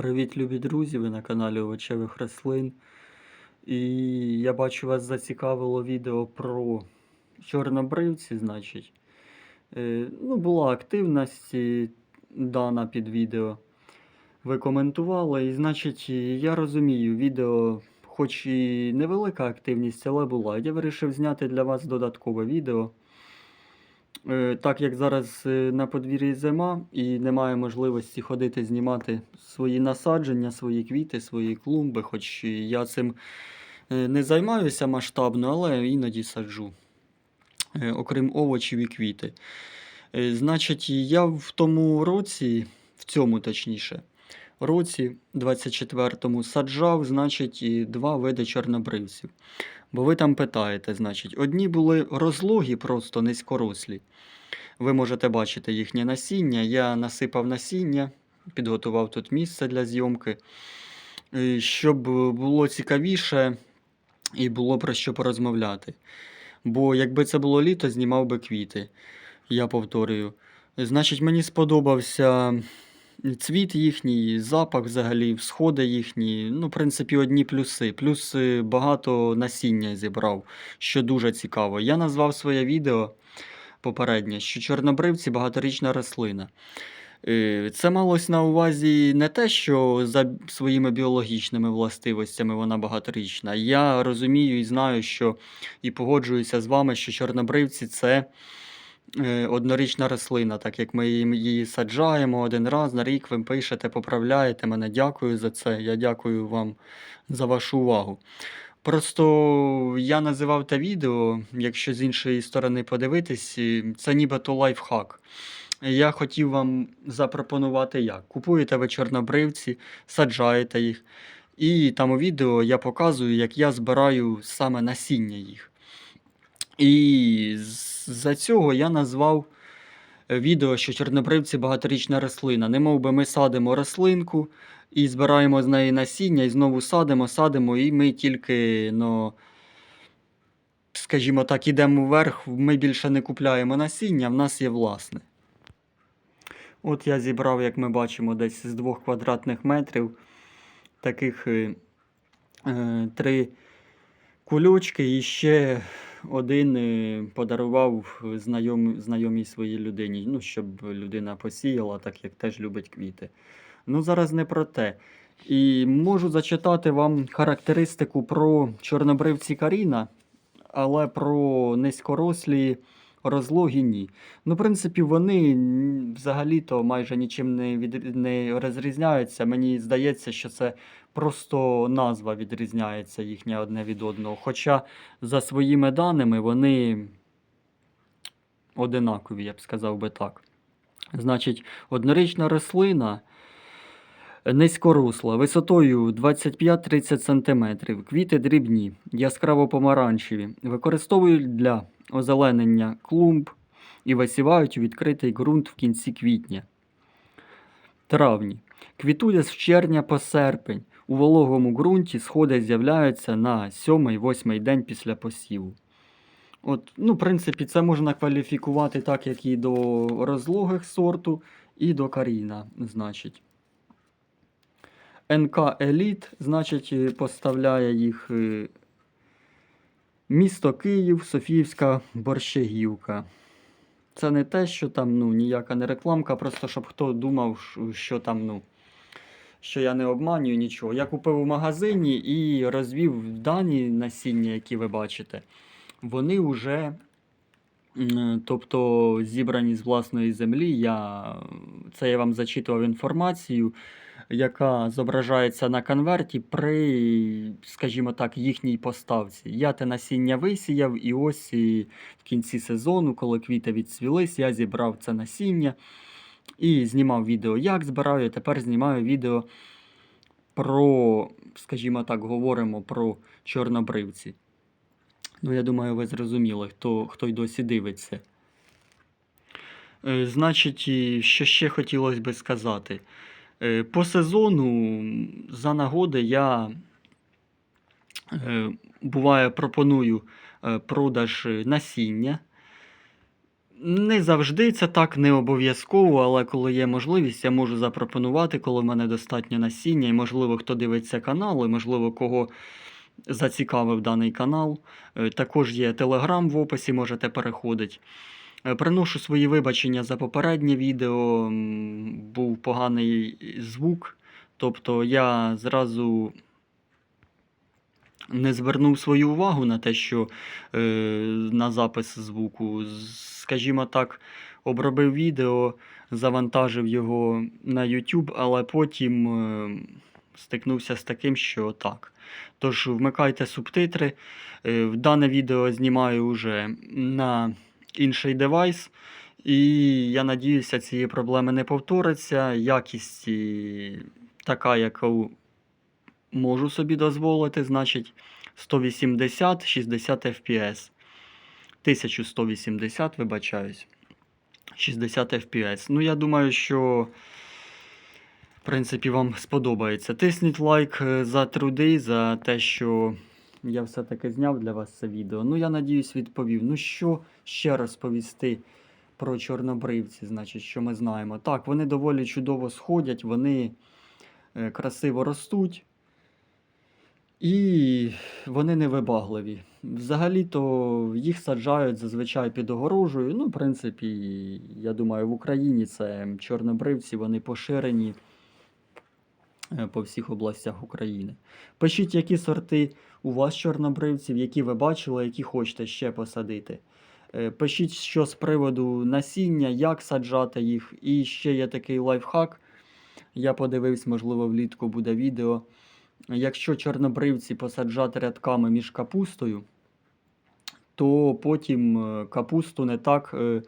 Привіт, любі друзі! Ви на каналі Овочевих рослин. І я бачу, вас зацікавило відео про чорнобривці, значить. Е, ну, була активність е, дана під відео. Ви коментували, і значить, я розумію, відео, хоч і невелика активність, але була. Я вирішив зняти для вас додаткове відео. Е, Так як зараз е, на подвір'ї зима і немає можливості ходити знімати свої насадження, свої квіти, свої клумби, хоч я цим е, не займаюся масштабно, але іноді саджу, окрім овочів і квіти. Значить, я в тому році, в цьому точніше, році 24-му саджав, значить, і два види чорнобривців. Бо ви там питаєте, значить, одні були розлогі, просто низькорослі. Ви можете бачити їхнє насіння. Я насипав насіння, підготував тут місце для зйомки, щоб було цікавіше і було про що порозмовляти. Бо якби це було літо, знімав би квіти. Я повторюю. Значить, мені сподобався цвіт їхній, запах взагалі, всходи їхні. Ну, в принципі, одні плюси. Плюс е, багато насіння зібрав, що дуже цікаво. Я назвав своє відео попереднє, що чорнобривці багаторічна рослина. Е, Це малось на увазі не те, що за своїми біологічними властивостями вона багаторічна. Я розумію і знаю, що і погоджуюся з вами, що чорнобривці це однорічна рослина, так як ми її саджаємо один раз на рік, ви пишете, поправляєте мене. Дякую за це. Я дякую вам за вашу увагу. Просто я називав те відео, якщо з іншої сторони подивитись, це нібито лайфхак. Я хотів вам запропонувати як. Купуєте ви чорнобривці, саджаєте їх. І там у відео я показую, як я збираю саме насіння їх. І з-за цього я назвав е, відео, що чорнобривці багаторічна рослина. Не би ми садимо рослинку і збираємо з неї насіння, і знову садимо, садимо, і ми тільки, ну, скажімо так, ідемо вверх, ми більше не купляємо насіння, в нас є власне. От я зібрав, як ми бачимо, десь з двох квадратних метрів таких е, е, три кульочки і ще один е, подарував знайом, знайомій своїй людині, ну, щоб людина посіяла, так як теж любить квіти. Ну, зараз не про те. І можу зачитати вам характеристику про чорнобривці Каріна, але про низькорослі розлогі ні. Ну, в принципі, вони взагалі-то майже нічим не, від... не розрізняються. Мені здається, що це просто назва відрізняється їхня одне від одного. Хоча за своїми даними вони одинакові, я б сказав би так. Значить, однорічна рослина низькоросла, висотою 25-30 см, квіти дрібні, яскраво помаранчеві, використовують для озеленення клумб і висівають у відкритий ґрунт в кінці квітня. Травні. Квітує з червня по серпень. У вологому ґрунті сходи з'являються на 7-8 день після посіву. От, ну, в принципі, це можна кваліфікувати так, як і до розлогих сорту, і до каріна, значить. НК Еліт, значить, поставляє їх е, місто Київ, Софіївська Борщагівка. Це не те, що там ну, ніяка не рекламка, просто щоб хто думав, що- там, ну, що я не обманюю нічого. Я купив у магазині і розвів дані насіння, які ви бачите. Вони вже, тобто, зібрані з власної землі. Я, це я вам зачитував інформацію, яка зображається на конверті при, скажімо так, їхній поставці. Я те насіння висіяв, і ось і в кінці сезону, коли квіти відцвілись, я зібрав це насіння і знімав відео, як збираю. Тепер знімаю відео про, скажімо так, говоримо про чорнобривці. Ну, я думаю, ви зрозуміли, хто, хто й досі дивиться. Е, Значить, що ще хотілося би сказати. Е, По сезону, за нагоди, я е, буває пропоную е, продаж насіння. Не завжди це так, не обов'язково, але коли є можливість, я можу запропонувати, коли в мене достатньо насіння, і можливо, хто дивиться канал, і можливо, кого зацікавив даний канал. Також є телеграм в описі, можете переходити. Е, Приношу свої вибачення за попереднє відео. Був поганий звук. Тобто я зразу не звернув свою увагу на те, що е, на запис звуку. Скажімо так, обробив відео, завантажив його на YouTube, але потім е, стикнувся з таким, що так. Тож вмикайте субтитри. Е, в дане відео знімаю вже на інший девайс. І я надіюся, цієї проблеми не повториться. Якість така, яку можу собі дозволити, значить 180 60 FPS. 1180, вибачаюсь. 60 FPS. Ну, я думаю, що в принципі вам сподобається. Тисніть лайк е, за труди, за те, що я все-таки зняв для вас це відео. Ну, я надіюсь, відповів. Ну, що ще розповісти про чорнобривці, значить, що ми знаємо. Так, вони доволі чудово сходять, вони е, красиво ростуть. І вони невибагливі. Взагалі-то їх саджають зазвичай під огорожею. Ну, в принципі, я думаю, в Україні це чорнобривці, вони поширені по всіх областях України. Пишіть, які сорти у вас чорнобривців, які ви бачили, які хочете ще посадити. Е, Пишіть, що з приводу насіння, як саджати їх. І ще є такий лайфхак. Я подивився, можливо, влітку буде відео. Якщо чорнобривці посаджати рядками між капустою, то потім е, капусту не так е, е,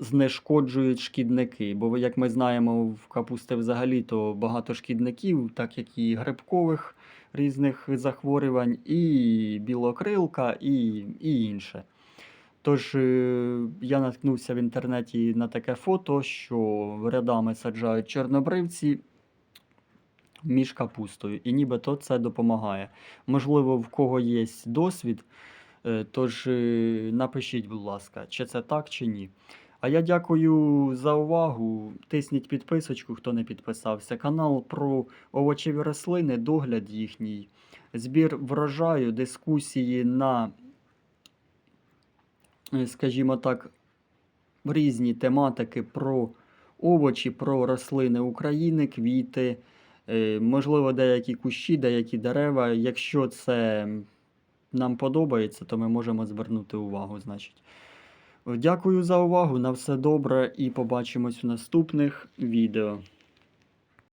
знешкоджують шкідники. Бо, як ми знаємо, в капусти взагалі то багато шкідників, так як і грибкових різних захворювань, і білокрилка, і, і інше. Тож е, я наткнувся в інтернеті на таке фото, що рядами саджають чорнобривці між капустою, і нібито це допомагає. Можливо, в кого є досвід, е, тож е, напишіть, будь ласка, чи це так, чи ні. А я дякую за увагу. Тисніть підписочку, хто не підписався. Канал про овочеві рослини, догляд їхній, збір врожаю, дискусії на, е, скажімо так, різні тематики про овочі, про рослини України, квіти. Е, Можливо, деякі кущі, деякі дерева. Якщо це нам подобається, то ми можемо звернути увагу, значить. Дякую за увагу, на все добре і побачимось у наступних відео.